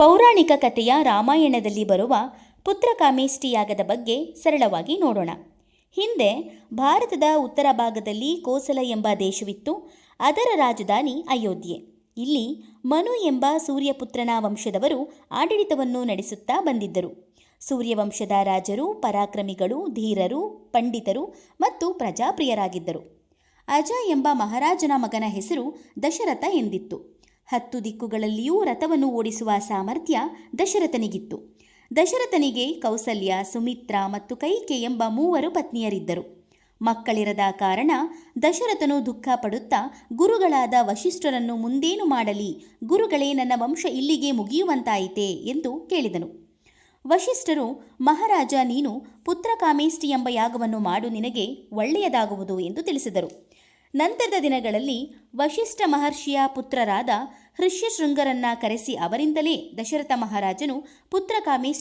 ಪೌರಾಣಿಕ ಕಥೆಯ ರಾಮಾಯಣದಲ್ಲಿ ಬರುವ ಪುತ್ರಕಾಮೇಷ್ಟಿ ಯಾಗದ ಬಗ್ಗೆ ಸರಳವಾಗಿ ನೋಡೋಣ. ಹಿಂದೆ ಭಾರತದ ಉತ್ತರ ಭಾಗದಲ್ಲಿ ಕೋಸಲ ಎಂಬ ದೇಶವಿತ್ತು, ಅದರ ರಾಜಧಾನಿ ಅಯೋಧ್ಯೆ. ಇಲ್ಲಿ ಮನು ಎಂಬ ಸೂರ್ಯಪುತ್ರನ ವಂಶದವರು ಆಡಳಿತವನ್ನು ನಡೆಸುತ್ತಾ ಬಂದಿದ್ದರು. ಸೂರ್ಯವಂಶದ ರಾಜರು, ಪರಾಕ್ರಮಿಗಳು, ಧೀರರು, ಪಂಡಿತರು ಮತ್ತು ಪ್ರಜಾಪ್ರಿಯರಾಗಿದ್ದರು. ಅಜ ಎಂಬ ಮಹಾರಾಜನ ಮಗನ ಹೆಸರು ದಶರಥ ಎಂದಿತ್ತು. ಹತ್ತು ದಿಕ್ಕುಗಳಲ್ಲಿಯೂ ರಥವನ್ನು ಓಡಿಸುವ ಸಾಮರ್ಥ್ಯ ದಶರಥನಿಗಿತ್ತು. ದಶರಥನಿಗೆ ಕೌಸಲ್ಯ, ಸುಮಿತ್ರ ಮತ್ತು ಕೈಕೆ ಎಂಬ ಮೂವರು ಪತ್ನಿಯರಿದ್ದರು. ಮಕ್ಕಳಿರದ ಕಾರಣ ದಶರಥನು ದುಃಖ ಪಡುತ್ತಾ ಗುರುಗಳಾದ ವಶಿಷ್ಠರನ್ನು ಮುಂದೇನು ಮಾಡಲಿ, ಗುರುಗಳೇ ನನ್ನ ವಂಶ ಇಲ್ಲಿಗೆ ಮುಗಿಯುವಂತಾಯಿತೆ ಎಂದು ಕೇಳಿದನು. ವಶಿಷ್ಠರು, ಮಹಾರಾಜ, ನೀನು ಪುತ್ರಕಾಮೇಷ್ಠಿ ಎಂಬ ಯಾಗವನ್ನು ಮಾಡು, ನಿನಗೆ ಒಳ್ಳೆಯದಾಗುವುದು ಎಂದು ತಿಳಿಸಿದರು. ನಂತರದ ದಿನಗಳಲ್ಲಿ ವಶಿಷ್ಠ ಮಹರ್ಷಿಯ ಪುತ್ರರಾದ ಹೃಷ್ಯಶೃಂಗರನ್ನ ಕರೆಸಿ ಅವರಿಂದಲೇ ದಶರಥ ಮಹಾರಾಜನು ಪುತ್ರ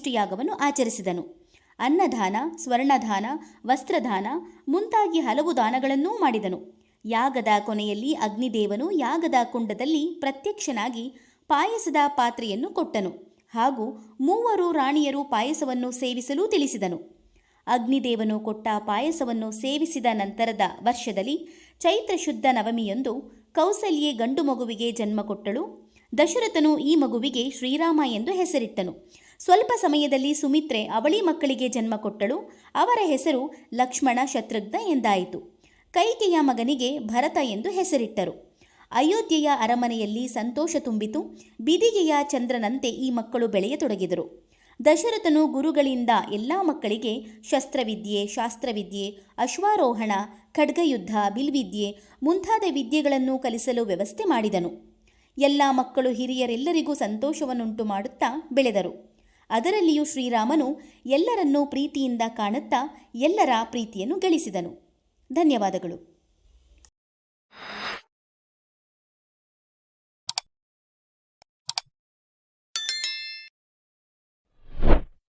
ಯಾಗವನ್ನು ಆಚರಿಸಿದನು. ಅನ್ನದಾನ, ಸ್ವರ್ಣದಾನ, ವಸ್ತ್ರದಾನ ಮುಂತಾಗಿ ಹಲವು ದಾನಗಳನ್ನೂ ಮಾಡಿದನು. ಯಾಗದ ಕೊನೆಯಲ್ಲಿ ಅಗ್ನಿದೇವನು ಯಾಗದ ಕುಂಡದಲ್ಲಿ ಪ್ರತ್ಯಕ್ಷನಾಗಿ ಪಾಯಸದ ಪಾತ್ರೆಯನ್ನು ಕೊಟ್ಟನು ಹಾಗೂ ಮೂವರು ರಾಣಿಯರು ಪಾಯಸವನ್ನು ಸೇವಿಸಲು ತಿಳಿಸಿದನು. ಅಗ್ನಿದೇವನು ಕೊಟ್ಟ ಪಾಯಸವನ್ನು ಸೇವಿಸಿದ ನಂತರದ ವರ್ಷದಲ್ಲಿ ಚೈತ್ರ ಶುದ್ಧ ನವಮಿಯಂದು ಕೌಸಲ್ಯೆ ಗಂಡು ಮಗುವಿಗೆ ಜನ್ಮ ಕೊಟ್ಟಳು. ದಶರಥನು ಈ ಮಗುವಿಗೆ ಶ್ರೀರಾಮ ಎಂದು ಹೆಸರಿಟ್ಟನು. ಸ್ವಲ್ಪ ಸಮಯದಲ್ಲಿ ಸುಮಿತ್ರೆ ಅವಳಿ ಮಕ್ಕಳಿಗೆ ಜನ್ಮ ಕೊಟ್ಟಳು. ಅವರ ಹೆಸರು ಲಕ್ಷ್ಮಣ ಶತ್ರುಘ್ನ ಎಂದಾಯಿತು. ಕೈಕೆಯ ಮಗನಿಗೆ ಭರತ ಎಂದು ಹೆಸರಿಟ್ಟರು. ಅಯೋಧ್ಯೆಯ ಅರಮನೆಯಲ್ಲಿ ಸಂತೋಷ ತುಂಬಿತು. ಬಿದಿಗೆಯ ಚಂದ್ರನಂತೆ ಈ ಮಕ್ಕಳು ಬೆಳೆಯತೊಡಗಿದರು. ದಶರಥನು ಗುರುಗಳಿಂದ ಎಲ್ಲ ಮಕ್ಕಳಿಗೆ ಶಸ್ತ್ರವಿದ್ಯೆ, ಶಾಸ್ತ್ರವಿದ್ಯೆ, ಅಶ್ವಾರೋಹಣ, ಖಡ್ಗಯುದ್ಧ, ಬಿಲ್ವಿದ್ಯೆ ಮುಂತಾದ ವಿದ್ಯೆಗಳನ್ನು ಕಲಿಸಲು ವ್ಯವಸ್ಥೆ ಮಾಡಿದನು. ಎಲ್ಲ ಮಕ್ಕಳು ಹಿರಿಯರೆಲ್ಲರಿಗೂ ಸಂತೋಷವನ್ನುಂಟು ಮಾಡುತ್ತಾ ಬೆಳೆದರು. ಅದರಲ್ಲಿಯೂ ಶ್ರೀರಾಮನು ಎಲ್ಲರನ್ನೂ ಪ್ರೀತಿಯಿಂದ ಕಾಣುತ್ತಾ ಎಲ್ಲರ ಪ್ರೀತಿಯನ್ನು ಗಳಿಸಿದನು. ಧನ್ಯವಾದಗಳು.